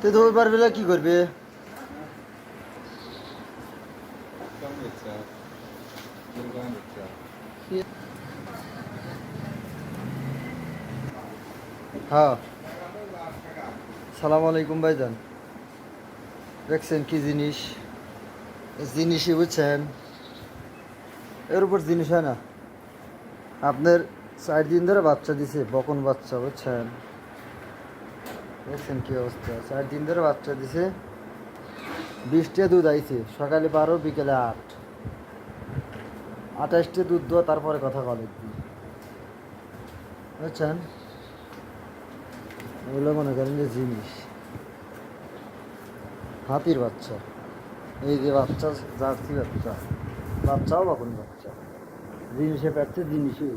তুই তো ওইবার বেলা কি করবে? হ্যাঁ। সালাম আলাইকুম ভাইজান। দেখছেন কি জিনিস? জিনিসই বুঝছেন। এর উপর জিনিস হয় না। আপনার চার দিন ধরে বাচ্চা দিছে, বকন বাচ্চা, বুঝছেন? দেখছেন কি অবস্থা? চার দিন ধরে বাচ্চা দিছে, বিশটা দুধ আইছে, সকালে বারো, বিকেলে আট। আঠাশটা দুধ দেওয়া, তারপরে কথা বলে বুঝছেন? এগুলো মনে করেন যে জিনিস। হাতির বাচ্চা। এই যে বাচ্চা, জার্সি বাচ্চা, বাচ্চাও বকন বাচ্চা। জিনিসে পাচ্ছে জিনিসই